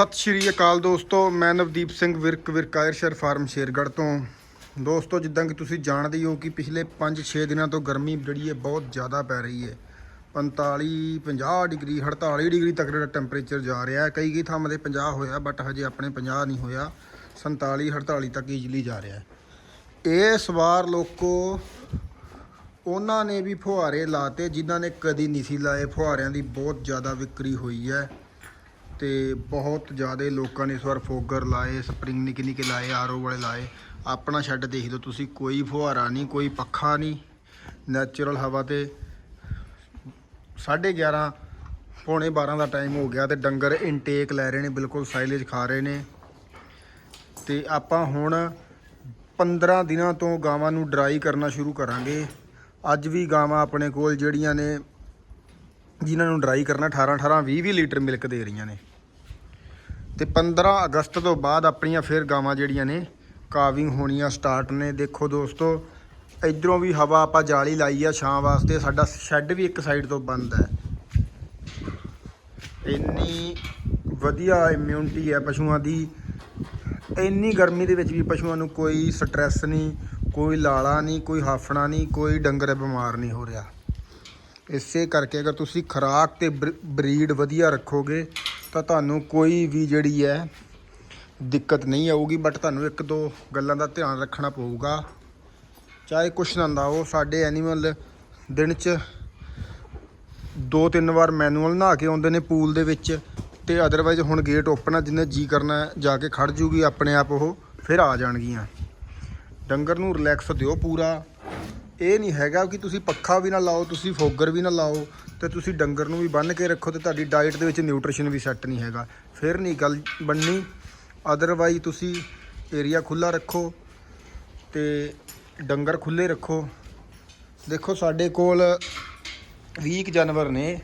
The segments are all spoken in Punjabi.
ਸਤਿ ਸ਼੍ਰੀ ਅਕਾਲ ਦੋਸਤੋ, ਮੈਂ ਨਵਦੀਪ ਸਿੰਘ ਵਿਰਕ, ਵਿਰਕਾਇਰਸ਼ਰ ਫਾਰਮ ਸ਼ੇਰਗੜ੍ਹ ਤੋਂ। ਦੋਸਤੋ, ਜਿੱਦਾਂ ਕਿ ਤੁਸੀਂ ਜਾਣਦੇ ਹੋ ਕਿ ਪਿਛਲੇ 5-6 ਦਿਨਾਂ ਤੋਂ ਗਰਮੀ ਜਿਹੜੀ ਹੈ ਬਹੁਤ ਜ਼ਿਆਦਾ ਪੈ ਰਹੀ ਹੈ। 45 50 ਡਿਗਰੀ 48 ਡਿਗਰੀ ਤੱਕ ਦਾ ਟੈਂਪਰੇਚਰ ਜਾ ਰਿਹਾ ਹੈ। ਕਈ ਕਈ ਥਾਵਾਂ ਤੇ 50 ਹੋਇਆ, ਬਟ ਹਜੇ ਆਪਣੇ 50 ਨਹੀਂ ਹੋਇਆ। 47 48 ਤੱਕ ਈਜ਼ੀਲੀ ਜਾ ਰਿਹਾ ਹੈ। ਇਸ ਵਾਰ ਲੋਕੋ, ਉਹਨਾਂ ਨੇ ਵੀ ਫੁਹਾਰੇ ਲਾਤੇ, ਜਿਨ੍ਹਾਂ ਨੇ ਕਦੀ ਨਹੀਂ ਸੀ ਲਾਏ। ਫੁਹਾਰਿਆਂ ਦੀ ਬਹੁਤ ਜ਼ਿਆਦਾ ਵਿਕਰੀ ਹੋਈ ਹੈ। ਤੇ ਬਹੁਤ ਜ਼ਿਆਦਾ ਲੋਕਾਂ ਨੇ ਇਸ ਵਾਰ ਫੋਗਰ ਲਾਏ, ਸਪਰਿੰਗ ਨਿੱਕੇ ਨਿੱਕੇ ਲਾਏ ਆਰਓ ਵਾਲੇ ਲਾਏ। ਆਪਣਾ ਸ਼ੈੱਡ ਦੇਖ ਲਓ ਤੁਸੀਂ, ਕੋਈ ਫੁਹਾਰਾ ਨਹੀਂ, ਕੋਈ ਪੱਖਾ ਨਹੀਂ ਨੈਚੁਰਲ ਹਵਾ ਤੇ 11:30 ਪੌਣੇ 12 ਦਾ ਟਾਈਮ ਹੋ ਗਿਆ ਤੇ ਡੰਗਰ ਇਨਟੇਕ ਲੈ ਰਹੇ ਨੇ, ਬਿਲਕੁਲ ਸਾਈਲੇਜ ਖਾ ਰਹੇ ਨੇ। ਤੇ ਆਪਾਂ ਹੁਣ 15 ਦਿਨਾਂ ਤੋਂ ਗਾਵਾਂ ਨੂੰ ਡਰਾਈ ਕਰਨਾ ਸ਼ੁਰੂ ਕਰਾਂਗੇ। ਅੱਜ ਵੀ ਗਾਵਾਂ ਆਪਣੇ ਕੋਲ ਜਿਹੜੀਆਂ ਨੇ ਜਿਨ੍ਹਾਂ ਨੂੰ ਡਰਾਈ ਕਰਨਾ 18 18 20 20 ਲੀਟਰ ਮਿਲਕ ਦੇ ਰਹੀਆਂ ਨੇ। ਤੇ 15 ਅਗਸਤ ਤੋਂ ਬਾਅਦ ਆਪਣੀਆਂ ਫਿਰ ਗਾਵਾਂ ਜਿਹੜੀਆਂ ਨੇ ਕਾਵਿੰਗ ਹੋਣੀਆਂ ਸਟਾਰਟ ਨੇ। ਦੇਖੋ ਦੋਸਤੋ, ਇਧਰੋਂ ਵੀ ਹਵਾ ਆਪਾਂ ਜਾਲੀ ਲਾਈ ਆ ਛਾਂ ਵਾਸਤੇ। ਸਾਡਾ ਸ਼ੈੱਡ ਵੀ ਇੱਕ ਸਾਈਡ ਤੋਂ ਬੰਦ ਹੈ। ਇੰਨੀ ਵਧੀਆ ਇਮਿਊਨਿਟੀ ਹੈ ਪਸ਼ੂਆਂ ਦੀ। ਇੰਨੀ ਗਰਮੀ ਦੇ ਵਿੱਚ ਵੀ ਪਸ਼ੂਆਂ ਨੂੰ ਕੋਈ ਸਟ੍ਰੈਸ ਨਹੀਂ, ਕੋਈ ਲਾਲਾ ਨਹੀਂ, ਕੋਈ ਹਾਫਣਾ ਨਹੀਂ, ਕੋਈ ਡੰਗਰ ਬਿਮਾਰ ਨਹੀਂ ਹੋ ਰਿਹਾ। ਇਸੇ ਕਰਕੇ ਅਗਰ ਤੁਸੀਂ ਖੁਰਾਕ ਤੇ ਬਰੀਡ ਵਧੀਆ ਰੱਖੋਗੇ, ਤਾਂ ਤੁਹਾਨੂੰ ਕੋਈ ਵੀ ਜਿਹੜੀ ਹੈ ਦਿੱਕਤ ਨਹੀਂ ਆਊਗੀ ਬਟ ਤੁਹਾਨੂੰ ਇੱਕ ਦੋ ਗੱਲਾਂ ਦਾ ਧਿਆਨ ਰੱਖਣਾ ਪਊਗਾ। ਚਾਹੇ ਕੁਛ ਨਾ ਹੁੰਦਾ ਉਹ, ਸਾਡੇ ਐਨੀਮਲ ਦਿਨ 'ਚ ਦੋ ਤਿੰਨ ਵਾਰ ਮੈਨੂਅਲ ਨਹਾ ਕੇ ਆਉਂਦੇ ਨੇ ਪੂਲ ਦੇ ਵਿੱਚ, ਤੇ ਅਦਰਵਾਈਜ਼ ਹੁਣ ਗੇਟ ਓਪਨ ਆ, ਜਿੰਨੇ ਜੀ ਕਰਨਾ ਜਾ ਕੇ ਖੜ ਜੂਗੀ ਆਪਣੇ ਆਪ ਉਹ, ਫਿਰ ਆ ਜਾਣਗੀਆਂ। ਡੰਗਰ ਨੂੰ ਰਿਲੈਕਸ ਦਿਓ ਪੂਰਾ। ਇਹ ਨਹੀਂ ਹੈਗਾ ਕਿ ਤੁਸੀਂ ਪੱਖਾ ਵੀ ਨਾ ਲਾਓ, ਤੁਸੀਂ ਫੋਗਰ ਵੀ ਨਾ ਲਾਓ ਤੇ ਤੁਸੀਂ ਡੰਗਰ ਨੂੰ ਵੀ ਬੰਨ ਕੇ ਰੱਖੋ ਤੇ ਤੁਹਾਡੀ ਡਾਈਟ ਦੇ ਵਿੱਚ ਨਿਊਟ੍ਰੀਸ਼ਨ ਵੀ ਸੈੱਟ ਨਹੀਂ ਹੈਗਾ। ਫਿਰ ਨਹੀਂ ਗੱਲ ਬਣਨੀ। ਅਦਰਵਾਈਜ਼ ਤੁਸੀਂ ਏਰੀਆ ਖੁੱਲਾ ਰੱਖੋ ਤੇ ਡੰਗਰ ਖੁੱਲੇ ਰੱਖੋ। ਦੇਖੋ ਸਾਡੇ ਕੋਲ 20 ਜਾਨਵਰ ਨੇ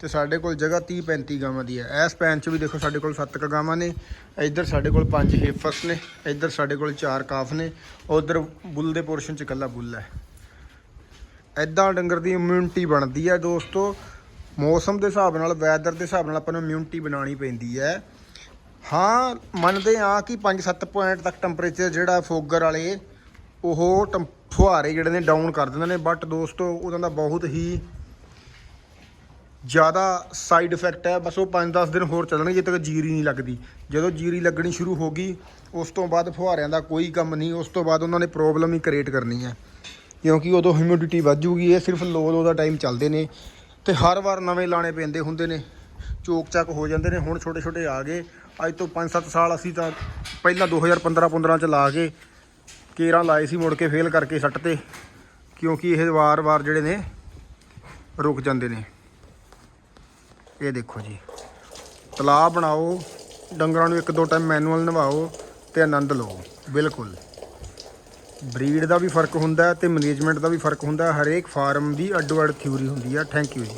ਤੇ ਸਾਡੇ ਕੋਲ ਜਗ੍ਹਾ 30 35 ਗਾਵਾਂ ਦੀ ਹੈ। ਇਸ ਪੈਨ 'ਚ ਵੀ ਦੇਖੋ ਸਾਡੇ ਕੋਲ 7 ਕ ਗਾਵਾਂ ਨੇ। ਇੱਧਰ ਸਾਡੇ ਕੋਲ 5 ਹੇਫਸ ਨੇ, ਇੱਧਰ ਸਾਡੇ ਕੋਲ 4 ਕਾਫ ਨੇ। ਉਧਰ ਬੁੱਲ ਦੇ ਪੋਰਸ਼ਨ 'ਚ ਇਕੱਲਾ ਬੁੱਲ ਹੈ। ਐਦਾਂ ਡੰਗਰ ਦੀ ਇਮਿਊਨਿਟੀ ਬਣਦੀ ਹੈ ਦੋਸਤੋ। ਮੌਸਮ ਦੇ ਹਿਸਾਬ ਨਾਲ ਵੈਦਰ ਦੇ ਹਿਸਾਬ ਨਾਲ ਆਪਾਂ ਨੂੰ ਇਮਿਊਨਿਟੀ ਬਣਾਉਣੀ ਪੈਂਦੀ ਹੈ। ਹਾਂ, ਮੰਨਦੇ ਆ ਕਿ 5-7 ਪੁਆਇੰਟ ਤੱਕ ਟੈਂਪਰੇਚਰ ਜਿਹੜਾ ਫੋਗਰ ਵਾਲੇ, ਉਹ ਟੰ- ਫੁਹਾਰੇ ਜਿਹੜੇ ਨੇ ਡਾਊਨ ਕਰ ਦਿੰਦੇ ਨੇ। ਬਟ ਦੋਸਤੋ, ਉਹਨਾਂ ਦਾ ਬਹੁਤ ਹੀ ਜ਼ਿਆਦਾ ਸਾਈਡ ਇਫੈਕਟ ਹੈ। ਬਸ ਉਹ 5-10 ਦਿਨ ਹੋਰ ਚੱਲਣਗੇ ਜਦੋਂ ਤੱਕ ਜੀਰੀ ਨਹੀਂ ਲੱਗਦੀ। ਜਦੋਂ ਜੀਰੀ ਲੱਗਣੀ ਸ਼ੁਰੂ ਹੋ ਗਈ, ਉਸ ਤੋਂ ਬਾਅਦ ਫੁਹਾਰਿਆਂ ਦਾ ਕੋਈ ਕੰਮ ਨਹੀਂ, ਉਸ ਤੋਂ ਬਾਅਦ ਉਹਨਾਂ ਨੇ ਪ੍ਰੋਬਲਮ ਹੀ ਕ੍ਰੀਏਟ ਕਰਨੀ ਹੈ। ਕਿਉਂਕਿ ਉਦੋਂ ਹਿਊਮਿਡਿਟੀ ਵੱਧ ਜੂਗੀ, ਇਹ ਸਿਰਫ ਲੋ ਲੋ ਦਾ ਟਾਈਮ ਚੱਲਦੇ ਨੇ ਤੇ ਹਰ ਵਾਰ ਨਵੇਂ ਲਾਣੇ ਪੈਂਦੇ ਹੁੰਦੇ ਨੇ। ਚੋਕ ਚੱਕ ਹੋ ਜਾਂਦੇ ਨੇ। ਹੁਣ ਛੋਟੇ ਛੋਟੇ ਆ ਗਏ। ਅੱਜ ਤੋਂ 5-7 ਸਾਲ ਅਸੀਂ ਤਾਂ ਪਹਿਲਾਂ 2015-15 ਚ ਲਾ ਕੇ ਕੇਰਾਂ ਲਾਏ ਸੀ, ਮੁੜ ਕੇ ਫੇਲ ਕਰਕੇ ਸੱਟ ਤੇ, ਕਿਉਂਕਿ ਇਹ ਵਾਰ-ਵਾਰ ਜਿਹੜੇ ਨੇ ਰੁਕ ਜਾਂਦੇ ਨੇ। ਇਹ ਦੇਖੋ ਜੀ। ਤਲਾਬ ਬਣਾਓ, ਡੰਗਰਾਂ ਨੂੰ ਇੱਕ ਦੋ ਟਾਈਮ ਮੈਨੂਅਲ ਨਵਾਓ ਤੇ ਆਨੰਦ ਲਓ। ਬਿਲਕੁਲ। ਬਰੀਡ ਦਾ ਵੀ ਫ਼ਰਕ ਹੁੰਦਾ ਹੈ ਤੇ ਮੈਨੇਜਮੈਂਟ ਦਾ ਵੀ ਫ਼ਰਕ ਹੁੰਦਾ ਹਰੇਕ ਫਾਰਮ ਦੀ ਅੱਡੋ ਅੱਡ ਥਿਊਰੀ ਹੁੰਦੀ ਹੈ। ਥੈਂਕ ਯੂ ਜੀ।